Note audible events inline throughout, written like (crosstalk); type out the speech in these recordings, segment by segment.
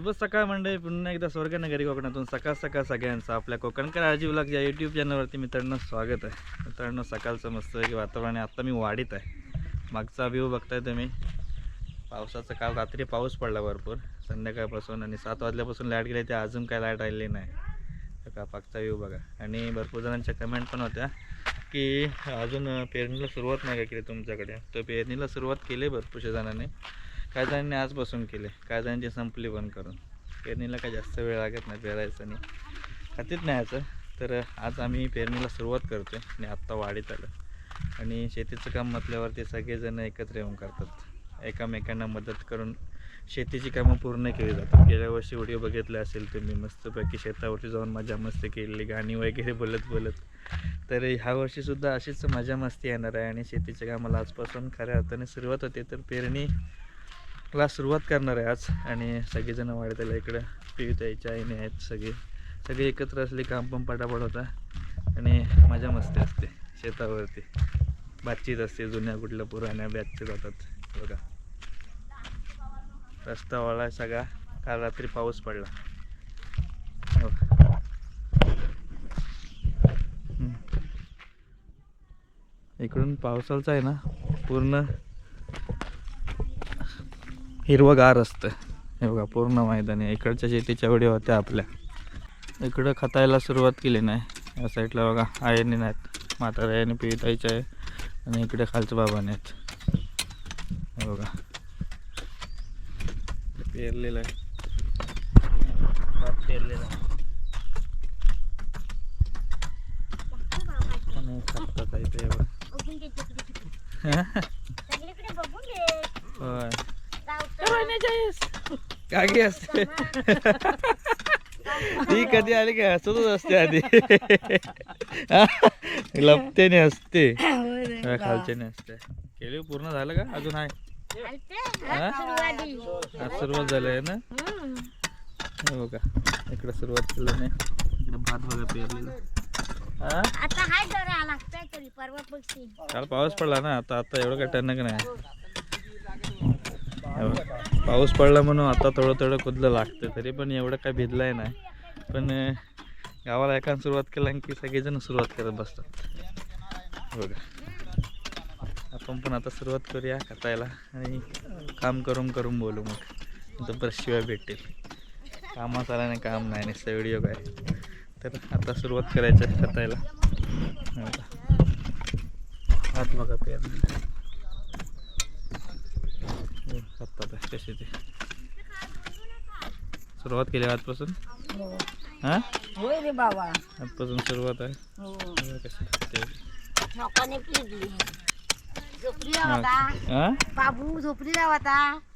शुभ सकाळ मंडळी. पुन्हा एकदा स्वर्गनगरी कोकणातून सकाळ सकाळ सगळ्यांचं आपल्या कोकणकर आजी ब्लॉग या यूट्यूब चॅनलवरती मित्रांनो स्वागत आहे. मित्रांनो सकाळचं मस्त की वातावरण आहे. आत्ता मी वाढीत आहे. मागचा व्ह्यू बघताय तुम्ही. पावसाचं काल रात्री पाऊस पडला भरपूर. संध्याकाळपासून आणि सात वाजल्यापासून लाइट गेली ते अजून काय लाइट आलेली नाही. का मागचा व्ह्यू बघा. आणि भरपूर जणांच्या कमेंट पण होत्या की अजून पेरणीला सुरुवात नाही का केली तुमच्याकडे? तर पेरणीला सुरुवात केली आहे भरपूरशा जणांनी. काय जणांनी आजपासून केले काय जणांची संपली पण करून. पेरणीला काय जास्त वेळ लागत नाही पेरायचं आणि खातीत नाही याचं. तर आज आम्ही पेरणीला सुरुवात करतो आहे आणि आत्ता वाढीत आलं. आणि शेतीचं काम म्हटल्यावरती सगळेजण एकत्र येऊन करतात. एकामेकांना मदत करून शेतीची कामं पूर्ण केली जातात. गेल्या वर्षी व्हिडिओ बघितले असेल तुम्ही मस्तपैकी शेतावरती जाऊन मजा मस्ती केलेली गाणी वगैरे बोलत बोलत. तर ह्या वर्षीसुद्धा अशीच मजा मस्ती येणार आहे आणि शेतीच्या कामाला आजपासून खऱ्या अर्थाने सुरुवात होते. तर पेरणी ला सुरुवात करणार आहे आज आणि सगळेजण वाढतायला इकडं पिविताईच्या आईने आहेत सगळे. सगळे एकत्र असले काम पण पटापट होता. आणि मजा मस्ती असते शेतावरती. बातचीत असते जुन्या कुठल्या पुराण्या बॅचचे जातात बघा. रस्ता वाला सगळा. काल रात्री पाऊस पडला. हो. इकडून पावसाचं आहे ना पूर्ण हिरवंगार असतं. हे बघा पूर्ण मैदान आहे. इकडच्या शेतीच्या व्हिडिओ होत्या आपल्या. इकडं खतायला सुरुवात केली नाही. या साईडला बघा आयनी नाहीत. म्हातारा आणि पिताईच्या आहे. आणि इकडे खालच्या बाबाने आहेत हे बघा. पेरलेलं आहे. पेरलेला आहे. बघा. होय. कागी असते ती कधी आली काय हसतच असते आधी लपतेने असते हा, खालच्याने असते केली पूर्ण झालं का अजून आहे? हा? सुरुवाती. आज सुरुवात झाली आहे ना हम्म. हे बघा इकडे सुरुवात केलं नाही इकडे भात बघा पेरलेलं हा आता हाय जरा लागतंय तरी परवा पक्षी काल पाऊस पडला ना आता आता एवढं काय टणक नाही पाऊस पडला म्हणून आता थोडं थोडं कुदलं लागतं तरी पण एवढं काय भिजलंय नाही. पण गावाला एका सुरुवात केला की सगळेजण सुरुवात करत बसतात. बघा. आपण पण आता सुरुवात करूया खतायला आणि काम करून करून बोलू मग. नंतर शिवाय भेटेल कामात आल्याने काम नाही नुसतं व्हिडिओ काय. तर आता सुरुवात करायचं आहे खतायला हात बघा पेरणी खतात आहे ते? सुरुवात केली आजपासून? हा? होय रे बाबा आजपासून सुरुवात आहे हो हा. हा? बाबू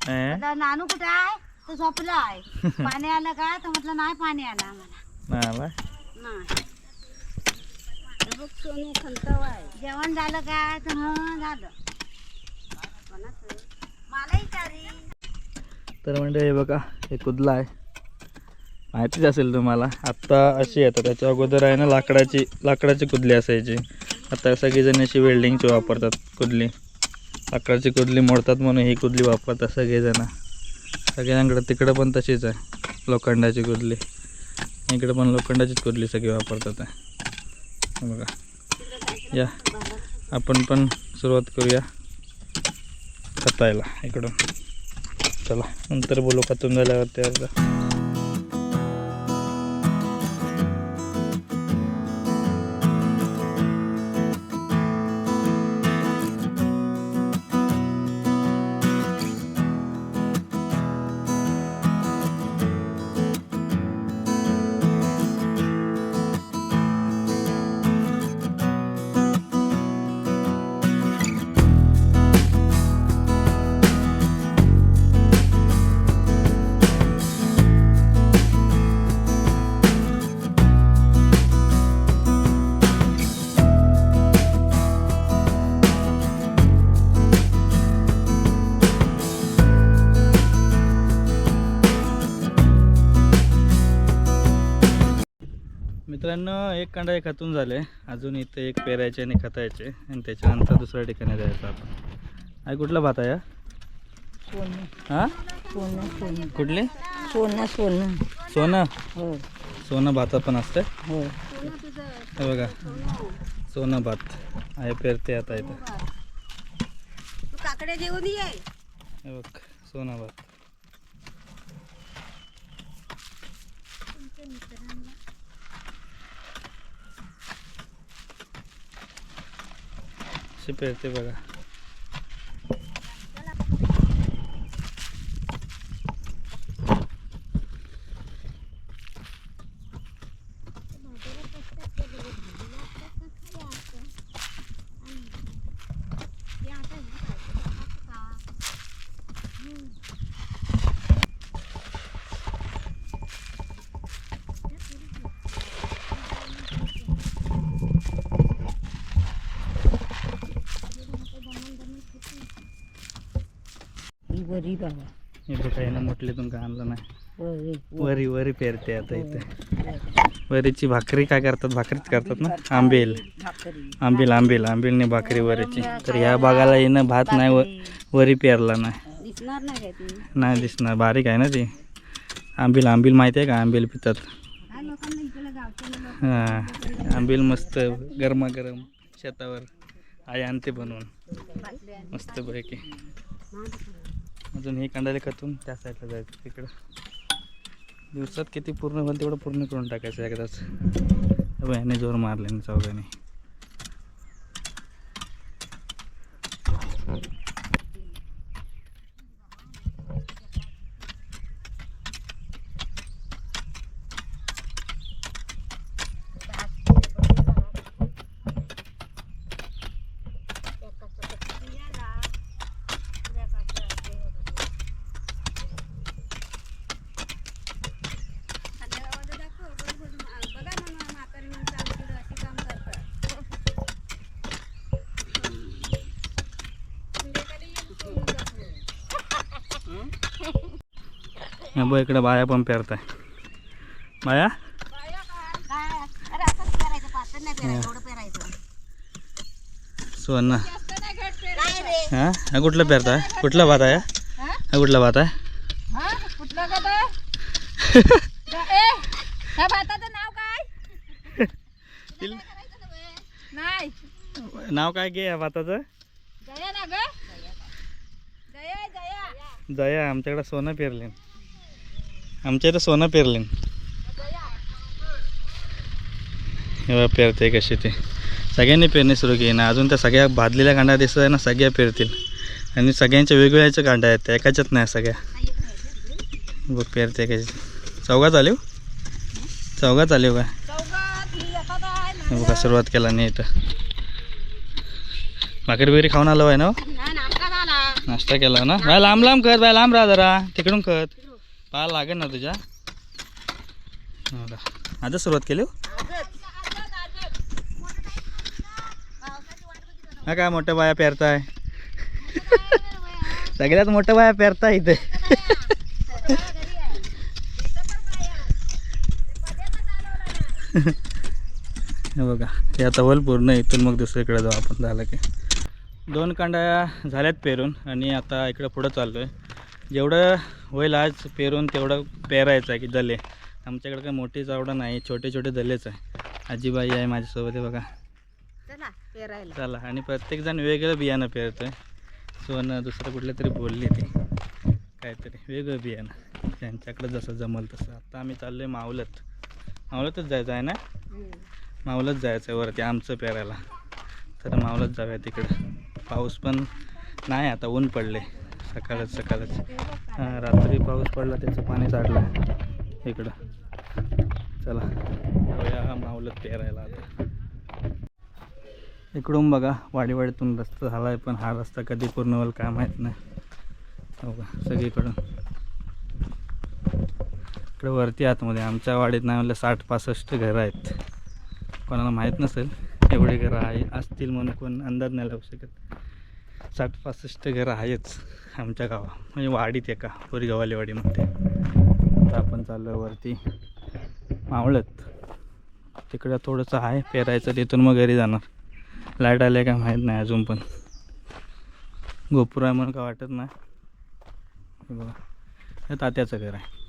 हा? आता नानू कुठे आहे? तो झोपलाय (laughs) पाणी आलं का? तर म्हटलं नाही पाणी आलं आम्हाला. नाही. जेवण झालं का? तर हं झालं. तर. म्हणजे हे बघा हे कुदला आहे. माहितीच असेल तुम्हाला आत्ता अशी येतात त्याच्या अगोदर आहे ना लाकडाची लाकडाची कुदली असायची. आता सगळेजण अशी वेल्डिंगची वापरतात कुदली. लाकडाची कुदली मोडतात म्हणून ही कुदली वापरतात सगळेजण. सगळ्यांकडे तिकडं पण तशीच आहे लोखंडाची कुदली. इकडे पण लोखंडाचीच कुदली सगळी वापरतात. आहे बघा. या आपण पण सुरुवात करूया. खतायला इकडून चला नंतर बोलू खतून झाल्यावर त्या मित्रांनो एक कांडा एक खतून झाले. अजून इथे एक पेरायचे आणि खतायचे. आणि त्याच्यानंतर दुसऱ्या ठिकाणी जायचं आपण. आई कुठला भात आहे हा? सोनं. सोनं सोनं. कुठले? सोनं सोनं. सोनं? हो. सोनं भातात पण असतं? हो. हे बघा. सोनं भात. आहे पेरते आता इथं. तू काकडे जेवून ये. हे बघ सोनं भात. अशी पेरते बघा. बरी बाबा इथे काही ना म्हटले तुमका आणलं नाही. वरी. वरी वरी पेरते आता इथे. वरीची भाकरी काय करतात? भाकरीच करतात ना? आंबेल. आंबील आंबील आंबीलने भाकरी वरीची. तर ह्या बागाला येणं भात नाही व वरी पेरला नाही. दिसणार नाही नाही दिसणार. बारीक आहे ना ती? आंबील आंबील माहिती आहे का? आंबील पितात. इकडे हां आंबील मस्त गरमागरम शेतावर. आई आणते बनवून. मस्त पैकी अजून हे कांडाले खतून त्या साईडला जायचं तिकडं. दिवसात किती पूर्ण होईल तेवढं पूर्ण करून टाकायचं एकदाच. हे ह्याने जोर मारले चौघाने. हा बघ इकडं बाया पण पेरताय. बाया? सोनं. हां? कुठलं पेरताय? कुठला भात आहे? हा कुठला भात आहे? भाताचं (laughs) नाव काय नाही नाव काय घे या भाताचं? जया ना ग. जया जया. जया आमच्याकडं सोनं पेरले. आमच्या इथं सोनं पेरले हे पेरते कशी ते. सगळ्यांनी पेरणी सुरू केली ना अजून त्या सगळ्या भाजलेल्या कांड्या दिसत आहे ना सगळ्या पेरतील. आणि सगळ्यांच्या वेगवेगळ्याच्या कांड्या आहेत त्या एकाच्यात नाही सगळ्या. बघ पेरते कशी चौघात आले चौघात आले का ही हे बघा सुरुवात केला नाही इथं भाकरी बिकरी खाऊन आलो आहे ना हो? नाश्ता केला ना? बाय लांब लांब कर बाय लांब राहा जरा. तिकडून कर पाहा लागेल ना तुझ्या? हो का. आता सुरुवात केली हो? हा काय मोठ्या बाया पेरताय? सगळ्यात मोठ्या बाया पेरताय इथे. बघा ते आता होल पूर्ण इथून मग दुसरीकडे जाऊ आपण झालं की. दोन कांड्या झाल्यात पेरून आणि आता इकडं पुढं चाललो आहे जेवढं होईल आज पेरून तेवढं पेरायचं आहे की दले. आमच्याकडे काही मोठी चावडं नाही छोटे छोटे दलेच आहे. आजीबाई आहे माझ्यासोबत आहे बघा. चला पेरायला. चला आणि प्रत्येकजण वेगळं बियाणं पेरतं आहे सोनं दुसरं कुठलं तरी बोलली ती. काहीतरी वेगळं बियाणं. त्यांच्याकडे जसं जमल तसं. आता आम्ही चाललो आहे मावलत. मावलतच जायचं आहे ना? मावलत जायचं आहे वरती आमचं पेरायला. तर मावलत जाऊया तिकडं. पाऊस पण नाही आता ऊन पडले सकाळच सकाळच. हां रात्री पाऊस पडला त्याचं पाणी साठलं. इकडं. चला जाऊया मावलत पेरायला आता. इकडून बघा वाडीवाडीतून रस्ता झाला आहे पण हा रस्ता कधी पूर्ण होईल काय माहीत नाही. हो का? सगळीकडून इकडे वरती आतमध्ये आमच्या वाडीत नाही म्हणलं साठ पासष्ट घरं आहेत. कोणाला माहीत नसेल एवढे घरं आहे असतील म्हणून कोण अंदाज नाही लावू शकत. साठ पासष्ट घरं आहेच आमच्या गावा. म्हणजे वाडीत एका पुरी गव्हाली तर आपण चाललो वरती मावळत. तिकडं थोडंसं आहे पेरायचं तिथून मग घरी जाणार. लाइट आले का माहीत नाही अजून पण. गोपुर आहे म्हणून काय वाटत नाही. बघा. हे तात्याचं घर आहे.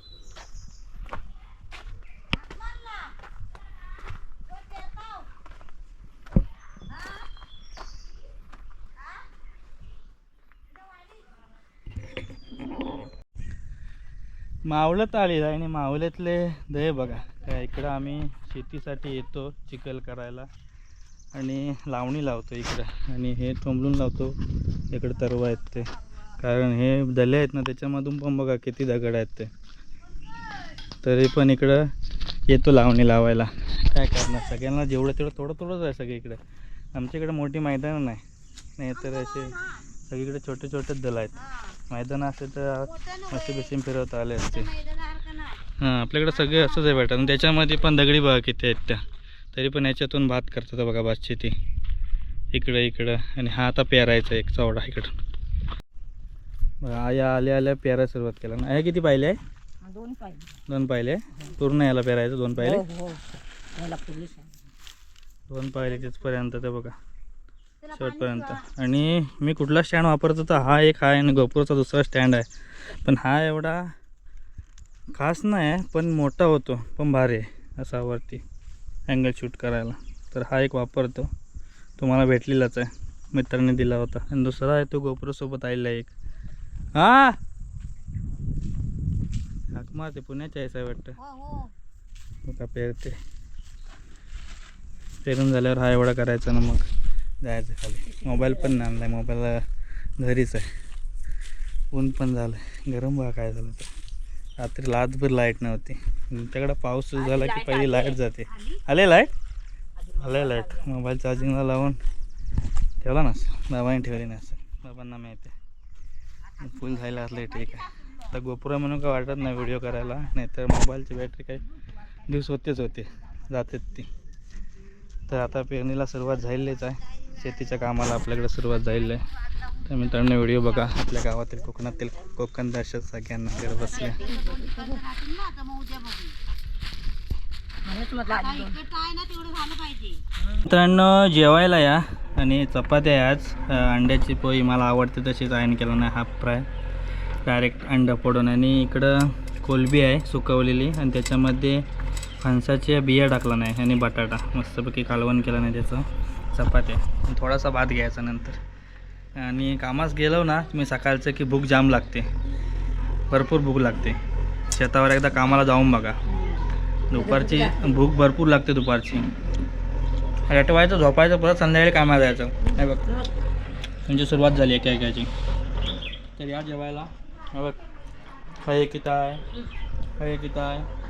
मावळत आली आणि मावळ्यातले दहे बघा. काय इकडं आम्ही शेतीसाठी येतो चिखल करायला. आणि लावणी लावतो इकडं. आणि हे टोंबलून लावतो. इकडं तरवा आहेत ते. कारण हे दले आहेत ना त्याच्यामधून पण बघा किती दगड आहेत ते. तरी पण इकडं येतो लावणी लावायला. काय करणार? सगळ्यांना जेवढं तेवढं थोडं थोडंच आहे सगळी इकडे आमच्या मोठी मैदानं नाही. नाही तर असे सगळीकडे छोटे छोटेच दल आहेत. मैदानं असते तर मस्त बेसिन फिरवता आले असते हां आपल्याकडे सगळे असंच आहे भेटत आणि त्याच्यामध्ये पण दगडी बघा किती आहेत त्या. तरी पण याच्यातून भात करतात बघा भातची ती इकडं इकडं. आणि हा आता पेरायचा एक चवडा इकडं. बघा आया आल्या आल्या पेरायला सुरुवात केला. ना आया किती पाहिले आहे? दोन पाहिजे दोन पाहिले पूर्ण याला पेरायचं दोन पाहिले? हो पोलीस दोन पाहिले तिथपर्यंत ते बघा. शेवटपर्यंत आणि मी कुठला स्टँड वापरतो तर हा एक आहे आणि गोपूरचा दुसरा स्टँड आहे. पण हा एवढा खास नाही आहे पण मोठा होतो पण भारी आहे असा वरती अँगल शूट करायला. तर हा एक वापरतो. तुम्हाला भेटलेलाच आहे. मित्राने दिला होता. आणि दुसरा आहे तो गोपुरासोबत आलेला एक. हा? हाक मारते पुण्याच्या आहे असं वाटतं. हो हो. बघा पेरते. पेरून झाल्यावर हा एवढा करायचा ना मग. जायचं खाली. मोबाईल पण नाही आणलाय. मोबाईल घरीच आहे. ऊन पण झालं आहे गरम बघा काय झालं तर. रात्री रातभर लाइट नव्हती. तुमच्याकडं पाऊस सुरू झाला की पहिली लाइट जाते. आले लाइट आले लाइट मोबाईल चार्जिंगला लावून ठेवला ना बाबाने ठेवली नाही असं. बाबांना माहिती आहे. फुल झालं असलं ठीक आहे. आता गोपुरा म्हणून काय वाटत नाही व्हिडिओ करायला. नाहीतर मोबाईलची बॅटरी काही दिवस होतेच होते. जातेच ती. तर आता पेरणीला सुरुवात झालेलीच आहे. शेतीच्या कामाला आपल्याकडे सुरुवात झालेली आहे. तर मित्रांनो व्हिडिओ बघा. आपल्या गावातील कोकणातील कोकण दर्शक सगळ्यांना घर बसल्या मित्रांनो जेवायला या आणि चपात्या आज. अंड्याची पोळी मला आवडते तशीच आयन केलं नाही हाफ फ्राय. डायरेक्ट अंडं फोडून. आणि इकडं कोलबी आहे सुकवलेली. आणि त्याच्यामध्ये फणसाच्या बिया टाकला नाही आणि बटाटा. मस्तपैकी कालवण केलं नाही त्याचं. चपात्या. थोडासा भात घ्यायचा नंतर. आणि कामास गेलो ना मी सकाळचं की भूक जाम लागते. भरपूर भूक लागते. शेतावर एकदा कामाला जाऊन बघा. दुपारची भूक भरपूर लागते दुपारची. रटवायचं झोपायचं परत संध्याकाळी कामाला जायचं. हे बघ. म्हणजे सुरुवात झाली एका एकाची तर या जेवायला. हा बघ. हे एक आहे? हे एक आहे?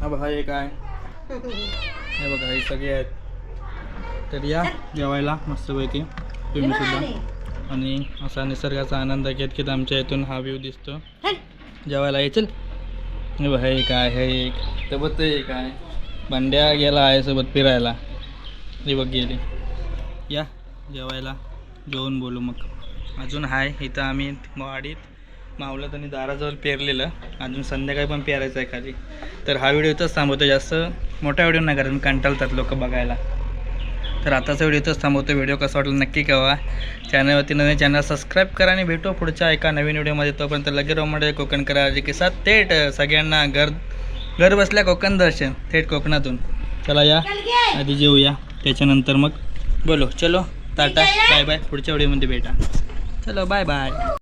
हा बघ हा एक आहे हे बघा हे सगळे आहेत. तर या जेवायला मस्तपैकी तुम्ही सुद्धा. आणि असा निसर्गाचा आनंद घेत घेत आमच्या इथून हा व्ह्यू दिसतो. जेवायला ये चल. हे बघ हे एक आहे हे एक. सोबत ते एक आहे. बंड्या गेला आहे सोबत फिरायला. हे बघ गेली. या जेवायला. जेवून बोलू मग. अजून आहे इथं आम्ही वाडीत. मावलं आणि दाराजवळ पेरलेलं. अजून संध्याकाळी पण पेरायचं आहे खाली. तर हा व्हिडिओ इथंच थांबवतो. जास्त मोठा व्हिडिओ नाही कारण कंटाळतात लोक बघायला. तर आताचा व्हिडिओ इथंच थांबवतो. व्हिडिओ कसा वाटला नक्की कळवा. चॅनलवरती नवीन चॅनल सबस्क्राईब करा आणि भेटू पुढच्या एका नवीन व्हिडिओमध्ये. तोपर्यंत लगेच रोमध्ये कोकण करा जे की साथ. थेट सगळ्यांना घर घर बसल्या कोकण दर्शन. थेट कोकणातून. चला या. आधी जेऊया. त्याच्यानंतर मग बोलो. चलो टाटा. Bye bye. पुढच्या व्हिडिओमध्ये भेटा. चलो बाय बाय.